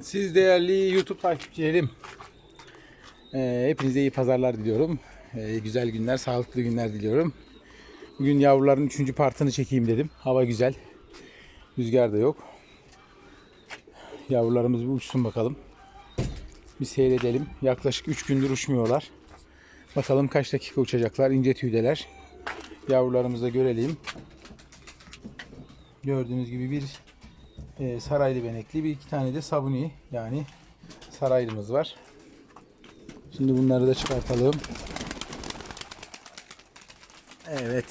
Siz değerli YouTube takipçilerim. Ee, hepinize iyi pazarlar diliyorum. Ee, güzel günler, sağlıklı günler diliyorum. Bugün yavruların 3. partını çekeyim dedim. Hava güzel. Rüzgar da yok. Yavrularımız bir uçsun bakalım. Bir seyredelim. Yaklaşık 3 gündür uçmuyorlar. Bakalım kaç dakika uçacaklar. İnce tüydeler. Yavrularımızı da görelim. Gördüğünüz gibi bir e, saraylı benekli bir iki tane de sabuni yani saraylımız var. Şimdi bunları da çıkartalım. Evet.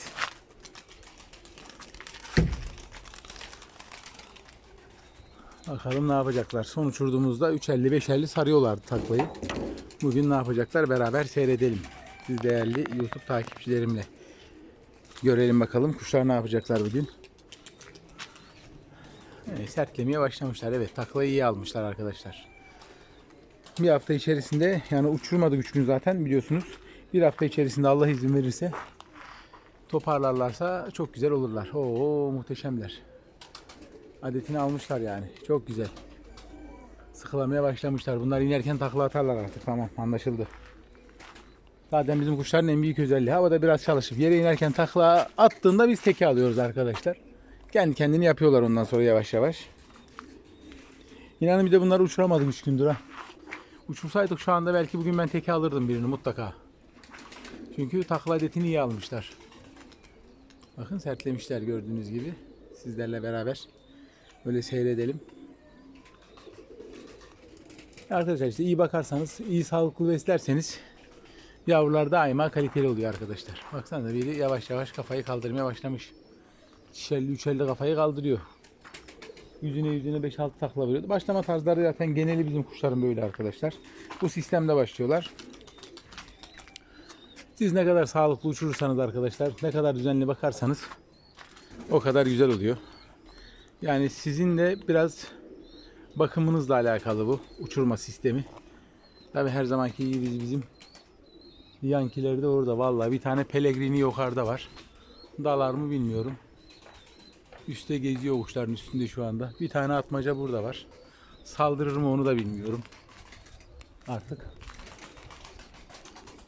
Bakalım ne yapacaklar. Son uçurduğumuzda 3.50-5.50 sarıyorlardı taklayı. Bugün ne yapacaklar beraber seyredelim. Siz değerli YouTube takipçilerimle. Görelim bakalım kuşlar ne yapacaklar bugün. Evet, sertlemeye başlamışlar. Evet taklayı iyi almışlar arkadaşlar. Bir hafta içerisinde yani uçurmadık 3 gün zaten biliyorsunuz. Bir hafta içerisinde Allah izin verirse toparlarlarsa çok güzel olurlar. Oo muhteşemler. Adetini almışlar yani. Çok güzel. Sıkılamaya başlamışlar. Bunlar inerken takla atarlar artık. Tamam anlaşıldı. Zaten bizim kuşların en büyük özelliği havada biraz çalışıp yere inerken takla attığında biz teke alıyoruz arkadaşlar. Kendi kendini yapıyorlar ondan sonra yavaş yavaş. İnanın bir de bunları uçuramadık 3 gündür ha. Uçursaydık şu anda belki bugün ben teke alırdım birini mutlaka. Çünkü takla adetini iyi almışlar. Bakın sertlemişler gördüğünüz gibi. Sizlerle beraber böyle seyredelim. Arkadaşlar işte iyi bakarsanız, iyi sağlıklı beslerseniz yavrular daima kaliteli oluyor arkadaşlar. Baksana biri yavaş yavaş kafayı kaldırmaya başlamış. İkişerli üçerli kafayı kaldırıyor. Yüzüne yüzüne 5-6 takla veriyordu. Başlama tarzları zaten geneli bizim kuşların böyle arkadaşlar. Bu sistemde başlıyorlar. Siz ne kadar sağlıklı uçurursanız arkadaşlar, ne kadar düzenli bakarsanız o kadar güzel oluyor. Yani sizin de biraz bakımınızla alakalı bu uçurma sistemi. Tabi her zamanki gibi biz bizim yankileri de orada. Vallahi bir tane Pellegrini yukarıda var. Dalar mı bilmiyorum. Üste geziyor kuşların üstünde şu anda. Bir tane atmaca burada var. Saldırır mı onu da bilmiyorum. Artık.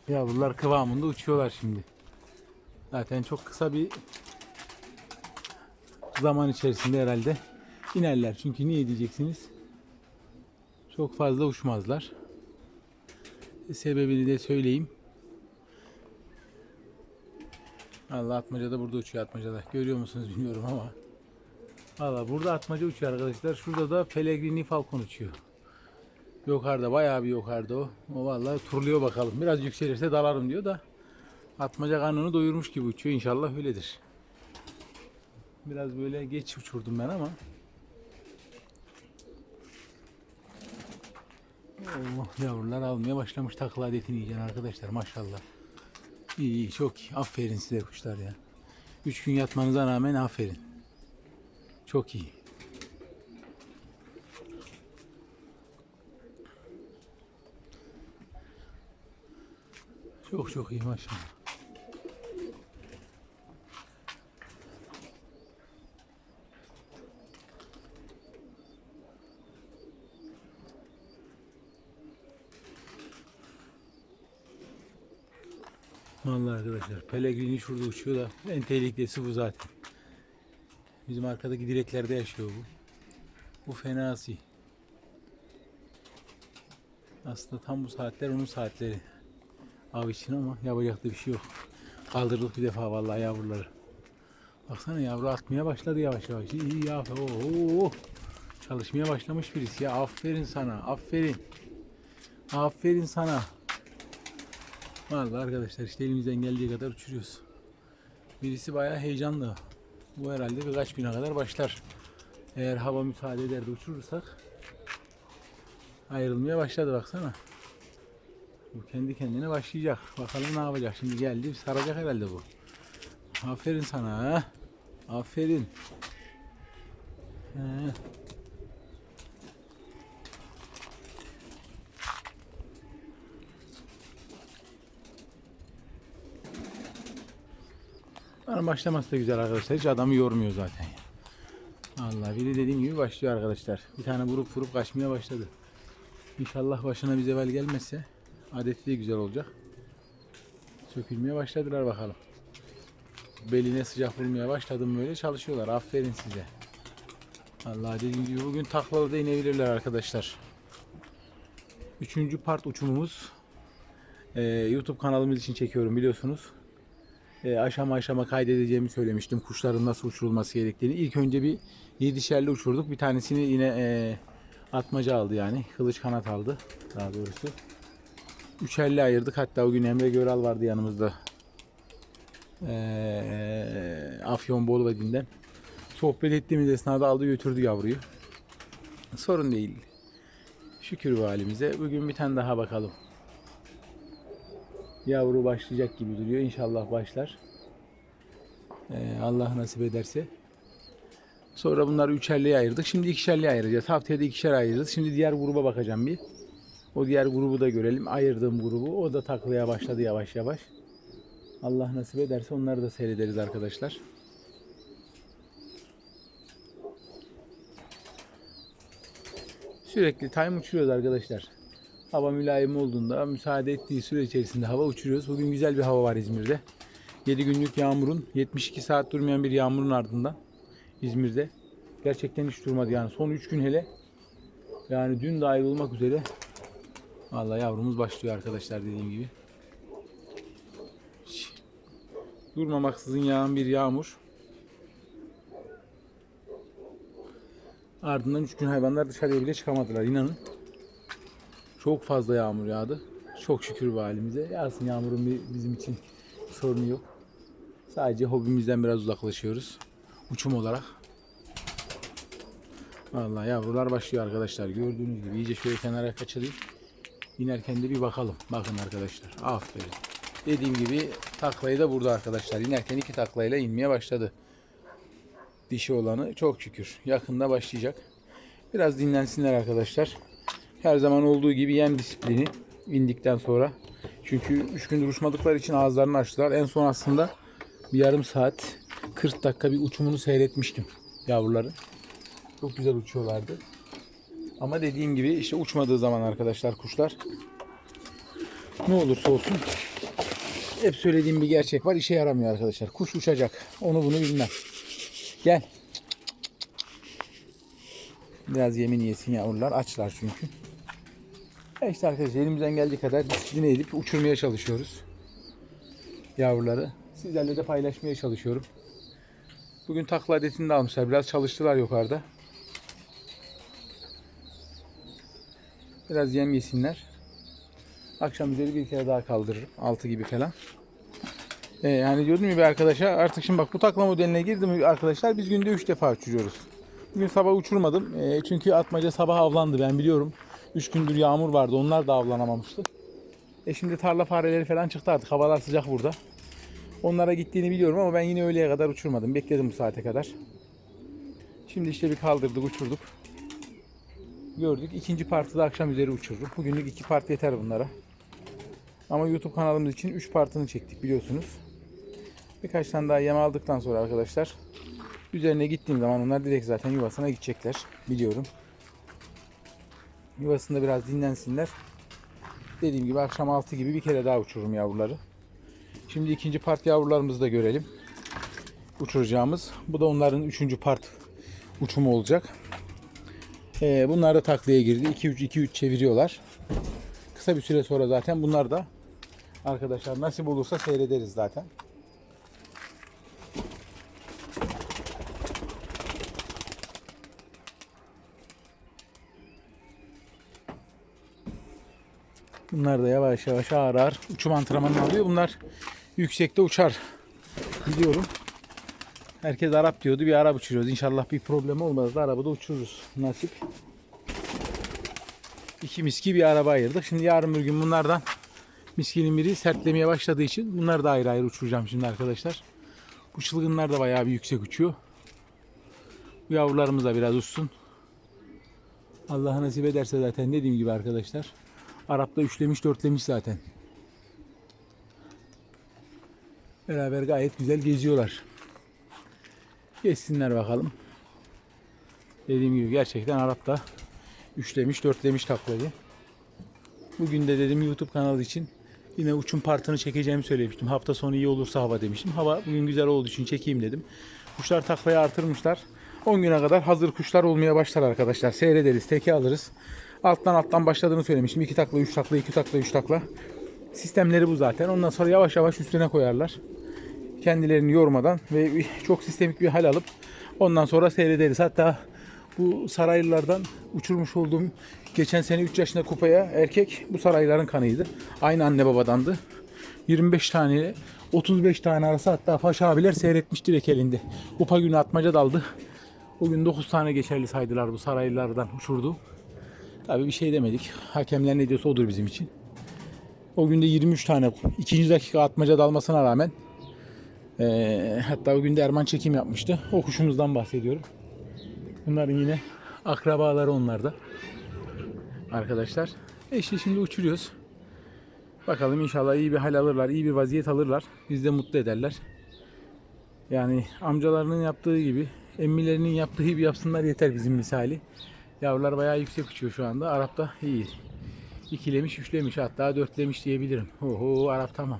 Yavrular kıvamında uçuyorlar şimdi. Zaten çok kısa bir zaman içerisinde herhalde inerler. Çünkü niye diyeceksiniz? Çok fazla uçmazlar. Sebebini de söyleyeyim. Allah atmaca da burada uçuyor atmaca da. Görüyor musunuz bilmiyorum ama. Valla burada atmaca uçuyor arkadaşlar. Şurada da Pellegrini Falcon uçuyor. Yukarıda bayağı bir yukarıda o. O vallahi turluyor bakalım. Biraz yükselirse dalarım diyor da. Atmaca karnını doyurmuş gibi uçuyor. İnşallah öyledir. Biraz böyle geç uçurdum ben ama. Oh, yavrular almaya başlamış takla adetini yiyeceksin arkadaşlar maşallah. İyi iyi çok iyi. Aferin size kuşlar ya. Üç gün yatmanıza rağmen aferin. Çok iyi. Çok çok iyi maşallah. Vallahi arkadaşlar Pellegrini şurada uçuyor da en tehlikelisi bu zaten. Bizim arkadaki direklerde yaşıyor bu. Bu fenasi. Aslında tam bu saatler onun saatleri. Av için ama yapacak da bir şey yok. Kaldırdık bir defa vallahi yavruları. Baksana yavru atmaya başladı yavaş yavaş. İyi ya. Oo. Çalışmaya başlamış birisi ya. Aferin sana. Aferin. Aferin sana. Vallahi arkadaşlar işte elimizden geldiği kadar uçuruyoruz. Birisi bayağı heyecanlı. Bu herhalde birkaç güne kadar başlar. Eğer hava müsaade eder de uçurursak ayrılmaya başladı baksana. Bu kendi kendine başlayacak. Bakalım ne yapacak. Şimdi geldi saracak herhalde bu. Aferin sana. Aferin. He. Bana başlaması da güzel arkadaşlar. Hiç adamı yormuyor zaten. Allah biri dediğim gibi başlıyor arkadaşlar. Bir tane vurup vurup kaçmaya başladı. İnşallah başına bir zeval gelmezse adeti de güzel olacak. Sökülmeye başladılar bakalım. Beline sıcak vurmaya başladım böyle çalışıyorlar. Aferin size. Allah dediğim gibi bugün taklalı da inebilirler arkadaşlar. Üçüncü part uçumumuz. Ee, YouTube kanalımız için çekiyorum biliyorsunuz. Ee, aşama aşama kaydedeceğimi söylemiştim. Kuşların nasıl uçurulması gerektiğini. İlk önce bir yedişerli uçurduk. Bir tanesini yine e, atmaca aldı yani. Kılıç kanat aldı daha doğrusu. Üçerli ayırdık. Hatta o gün Emre Göral vardı yanımızda. Ee, Afyon Bolvadin'den. Sohbet ettiğimiz esnada aldı götürdü yavruyu. Sorun değil. Şükür bu halimize. Bugün bir tane daha bakalım. Yavru başlayacak gibi duruyor. İnşallah başlar. Ee, Allah nasip ederse. Sonra bunları üçerliye ayırdık. Şimdi ikişerliye ayıracağız. Haftaya da ikişer ayıracağız. Şimdi diğer gruba bakacağım bir. O diğer grubu da görelim. Ayırdığım grubu. O da taklaya başladı yavaş yavaş. Allah nasip ederse onları da seyrederiz arkadaşlar. Sürekli time uçuruyoruz arkadaşlar. Hava mülayim olduğunda müsaade ettiği süre içerisinde hava uçuruyoruz. Bugün güzel bir hava var İzmir'de. 7 günlük yağmurun 72 saat durmayan bir yağmurun ardından İzmir'de gerçekten hiç durmadı yani son 3 gün hele yani dün dahil olmak üzere Vallahi yavrumuz başlıyor arkadaşlar dediğim gibi. Durmamaksızın yağan bir yağmur. Ardından 3 gün hayvanlar dışarıya bile çıkamadılar inanın. Çok fazla yağmur yağdı. Çok şükür bu halimize. Yağsın yağmurun bizim için sorunu yok. Sadece hobimizden biraz uzaklaşıyoruz. Uçum olarak. Vallahi yavrular başlıyor arkadaşlar. Gördüğünüz gibi iyice şöyle kenara kaçırayım. İnerken de bir bakalım. Bakın arkadaşlar. Aferin. Dediğim gibi taklayı da burada arkadaşlar. İnerken iki taklayla inmeye başladı. Dişi olanı çok şükür. Yakında başlayacak. Biraz dinlensinler arkadaşlar. Her zaman olduğu gibi yem disiplini indikten sonra. Çünkü 3 gündür uçmadıkları için ağızlarını açtılar. En son aslında bir yarım saat 40 dakika bir uçumunu seyretmiştim yavruların. Çok güzel uçuyorlardı. Ama dediğim gibi işte uçmadığı zaman arkadaşlar kuşlar ne olursa olsun hep söylediğim bir gerçek var. işe yaramıyor arkadaşlar. Kuş uçacak. Onu bunu bilmem. Gel. Biraz yemin yesin yavrular. Açlar çünkü. İşte arkadaşlar elimizden geldiği kadar disipline edip uçurmaya çalışıyoruz. Yavruları. Sizlerle de paylaşmaya çalışıyorum. Bugün takla adetini de almışlar. Biraz çalıştılar yukarıda. Biraz yem yesinler. Akşam üzeri bir kere daha kaldırırım. 6 gibi falan. Ee, yani diyordum ya bir arkadaşa artık şimdi bak bu takla modeline girdim arkadaşlar biz günde 3 defa uçuruyoruz. Bugün sabah uçurmadım. Ee, çünkü atmaca sabah avlandı ben biliyorum. 3 gündür yağmur vardı onlar da avlanamamıştı. E şimdi tarla fareleri falan çıktı artık havalar sıcak burada. Onlara gittiğini biliyorum ama ben yine öğleye kadar uçurmadım. Bekledim bu saate kadar. Şimdi işte bir kaldırdık uçurduk. Gördük. İkinci partı da akşam üzeri uçururum. Bugünlük iki part yeter bunlara. Ama YouTube kanalımız için 3 partını çektik biliyorsunuz. Birkaç tane daha yem aldıktan sonra arkadaşlar üzerine gittiğim zaman onlar direkt zaten yuvasına gidecekler. Biliyorum. Yuvasında biraz dinlensinler. Dediğim gibi akşam 6 gibi bir kere daha uçururum yavruları. Şimdi ikinci part yavrularımızı da görelim. Uçuracağımız. Bu da onların üçüncü part uçumu olacak. Ee, bunlar da taklaya girdi. 2-3-2-3 çeviriyorlar. Kısa bir süre sonra zaten bunlar da arkadaşlar nasip olursa seyrederiz zaten. Bunlar da yavaş yavaş ağır ağır uçum antrenmanı alıyor. Bunlar yüksekte uçar. Biliyorum. Herkes Arap diyordu. Bir Arap uçuruyoruz. İnşallah bir problem olmaz da arabada uçururuz. Nasip. İki miski bir araba ayırdık. Şimdi yarın bir gün bunlardan miskinin biri sertlemeye başladığı için bunları da ayrı ayrı uçuracağım şimdi arkadaşlar. Bu çılgınlar da bayağı bir yüksek uçuyor. Bu yavrularımız da biraz uçsun. Allah nasip ederse zaten dediğim gibi arkadaşlar. Arap'ta üçlemiş dörtlemiş zaten. Beraber gayet güzel geziyorlar. Geçsinler bakalım. Dediğim gibi gerçekten Arap da üçlemiş, dörtlemiş taklayı. Bugün de dedim YouTube kanalı için yine uçum partını çekeceğimi söylemiştim. Hafta sonu iyi olursa hava demiştim. Hava bugün güzel olduğu için çekeyim dedim. Kuşlar taklayı artırmışlar. 10 güne kadar hazır kuşlar olmaya başlar arkadaşlar. Seyrederiz, teke alırız. Alttan alttan başladığını söylemiştim. 2 takla, 3 takla, 2 takla, 3 takla. Sistemleri bu zaten. Ondan sonra yavaş yavaş üstüne koyarlar. Kendilerini yormadan ve çok sistemik bir hal alıp ondan sonra seyrederiz. Hatta bu saraylılardan uçurmuş olduğum geçen sene 3 yaşında kupaya erkek bu sarayların kanıydı. Aynı anne babadandı. 25 tane 35 tane arası hatta Paşa abiler seyretmiş direkt elinde. Kupa günü atmaca daldı. O gün 9 tane geçerli saydılar bu saraylılardan uçurdu. Tabii bir şey demedik. Hakemler ne diyorsa odur bizim için. O günde 23 tane ikinci dakika atmaca dalmasına rağmen eee, hatta o günde Erman çekim yapmıştı. O kuşumuzdan bahsediyorum. Bunların yine akrabaları onlarda. Arkadaşlar. E işte şimdi uçuruyoruz. Bakalım inşallah iyi bir hal alırlar, iyi bir vaziyet alırlar. Biz de mutlu ederler. Yani amcalarının yaptığı gibi, emmilerinin yaptığı gibi yapsınlar yeter bizim misali. Yavrular bayağı yüksek uçuyor şu anda. Arap da iyi. İkilemiş, üçlemiş hatta dörtlemiş diyebilirim. Oho Arap tamam.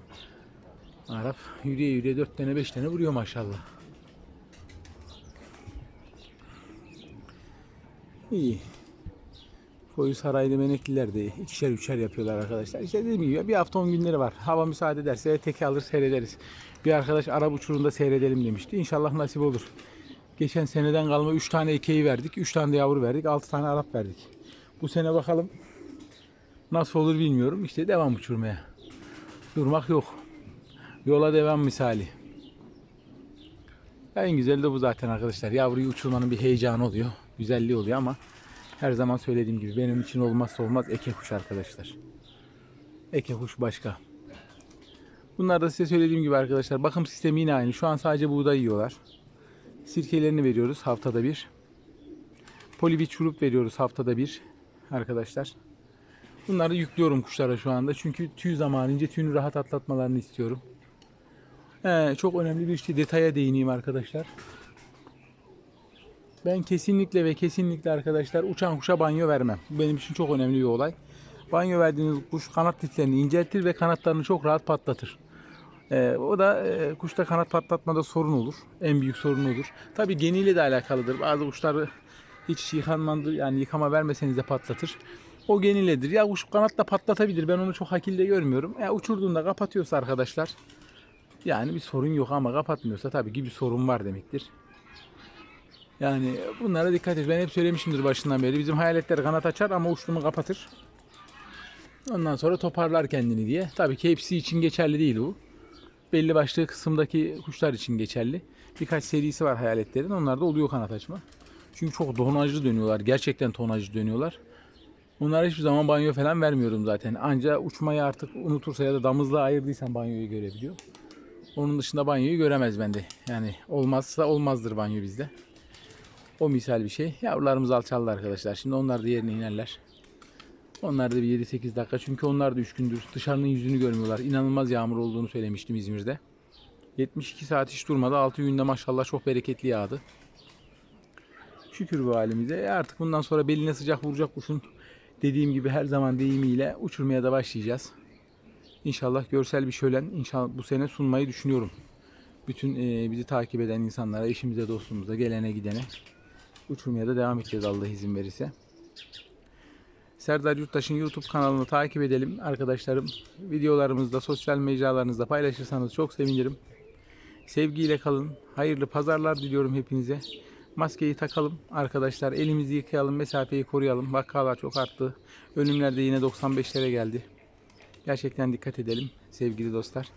Arap yürüye yürüye dört tane beş tane vuruyor maşallah. İyi. Koyu saraylı menekliler de ikişer üçer yapıyorlar arkadaşlar. İşte dediğim gibi bir hafta on günleri var. Hava müsaade ederse teke alır seyrederiz. Bir arkadaş Arap uçurunda seyredelim demişti. İnşallah nasip olur. Geçen seneden kalma 3 tane ekeği verdik. 3 tane de yavru verdik. 6 tane Arap verdik. Bu sene bakalım nasıl olur bilmiyorum. İşte devam uçurmaya. Durmak yok. Yola devam misali. En güzeli de bu zaten arkadaşlar. Yavruyu uçurmanın bir heyecanı oluyor. Güzelliği oluyor ama her zaman söylediğim gibi benim için olmazsa olmaz eke kuş arkadaşlar. Eke kuş başka. Bunlar da size söylediğim gibi arkadaşlar bakım sistemi yine aynı. Şu an sadece buğday yiyorlar. Sirkelerini veriyoruz haftada bir. Polivit şurup veriyoruz haftada bir arkadaşlar. Bunları yüklüyorum kuşlara şu anda. Çünkü tüy zamanınca tüyünü rahat atlatmalarını istiyorum. He, çok önemli bir şey detaya değineyim arkadaşlar. Ben kesinlikle ve kesinlikle arkadaşlar uçan kuşa banyo vermem. Bu benim için çok önemli bir olay. Banyo verdiğiniz kuş kanat liflerini inceltir ve kanatlarını çok rahat patlatır. Ee, o da e, kuşta kanat patlatmada sorun olur. En büyük sorun olur. Tabi geniyle de alakalıdır. Bazı kuşları hiç yıkanmadı yani yıkama vermeseniz de patlatır. O genilledir. Ya kuş kanatla patlatabilir. Ben onu çok hakilde görmüyorum. Ya uçurduğunda kapatıyorsa arkadaşlar yani bir sorun yok ama kapatmıyorsa tabii ki bir sorun var demektir. Yani bunlara dikkat et. Ben hep söylemişimdir başından beri. Bizim hayaletler kanat açar ama uçtuğumu kapatır. Ondan sonra toparlar kendini diye. Tabii ki hepsi için geçerli değil bu. Belli başlı kısımdaki kuşlar için geçerli. Birkaç serisi var hayaletlerin. Onlarda oluyor kanat açma. Çünkü çok tonajlı dönüyorlar. Gerçekten tonajlı dönüyorlar. Onlara hiçbir zaman banyo falan vermiyorum zaten. Anca uçmayı artık unutursa ya da damızlığa ayırdıysan banyoyu görebiliyor. Onun dışında banyoyu göremez bende. Yani olmazsa olmazdır banyo bizde. O misal bir şey. Yavrularımız alçaldı arkadaşlar. Şimdi onlar da yerine inerler. Onlar da bir 7-8 dakika. Çünkü onlar da 3 gündür dışarının yüzünü görmüyorlar. İnanılmaz yağmur olduğunu söylemiştim İzmir'de. 72 saat hiç durmadı. 6 günde maşallah çok bereketli yağdı. Şükür bu halimize. E artık bundan sonra beline sıcak vuracak kuşun dediğim gibi her zaman deyimiyle uçurmaya da başlayacağız. İnşallah görsel bir şölen inşallah bu sene sunmayı düşünüyorum. Bütün e, bizi takip eden insanlara, eşimize, dostumuza, gelene gidene uçurmaya da devam edeceğiz Allah izin verirse. Serdar Yurttaş'ın YouTube kanalını takip edelim arkadaşlarım. Videolarımızda sosyal mecralarınızda paylaşırsanız çok sevinirim. Sevgiyle kalın. Hayırlı pazarlar diliyorum hepinize. Maskeyi takalım arkadaşlar. Elimizi yıkayalım, mesafeyi koruyalım. Vakalar çok arttı. Ölümler de yine 95'lere geldi. Gerçekten dikkat edelim sevgili dostlar.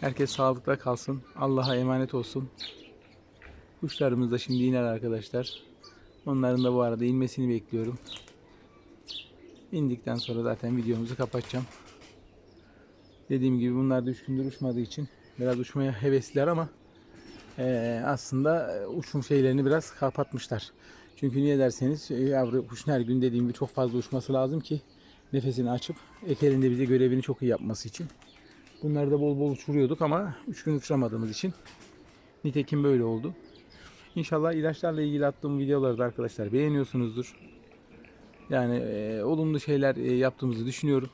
Herkes sağlıkla kalsın. Allah'a emanet olsun. Kuşlarımız da şimdi iner arkadaşlar. Onların da bu arada inmesini bekliyorum. İndikten sonra zaten videomuzu kapatacağım. Dediğim gibi bunlar da 3 gündür uçmadığı için biraz uçmaya hevesliler ama eee, aslında uçum şeylerini biraz kapatmışlar. Çünkü niye derseniz e, yavru kuşun her gün dediğim gibi çok fazla uçması lazım ki nefesini açıp ekelin de bize görevini çok iyi yapması için. Bunları da bol bol uçuruyorduk ama 3 gün uçuramadığımız için nitekim böyle oldu. İnşallah ilaçlarla ilgili attığım videoları da arkadaşlar beğeniyorsunuzdur. Yani e, olumlu şeyler e, yaptığımızı düşünüyorum.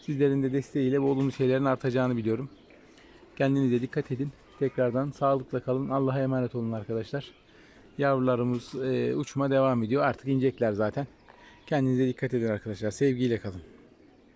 Sizlerin de desteğiyle bu olumlu şeylerin artacağını biliyorum. Kendinize dikkat edin. Tekrardan sağlıkla kalın. Allah'a emanet olun arkadaşlar. Yavrularımız e, uçuma devam ediyor. Artık inecekler zaten. Kendinize dikkat edin arkadaşlar. Sevgiyle kalın.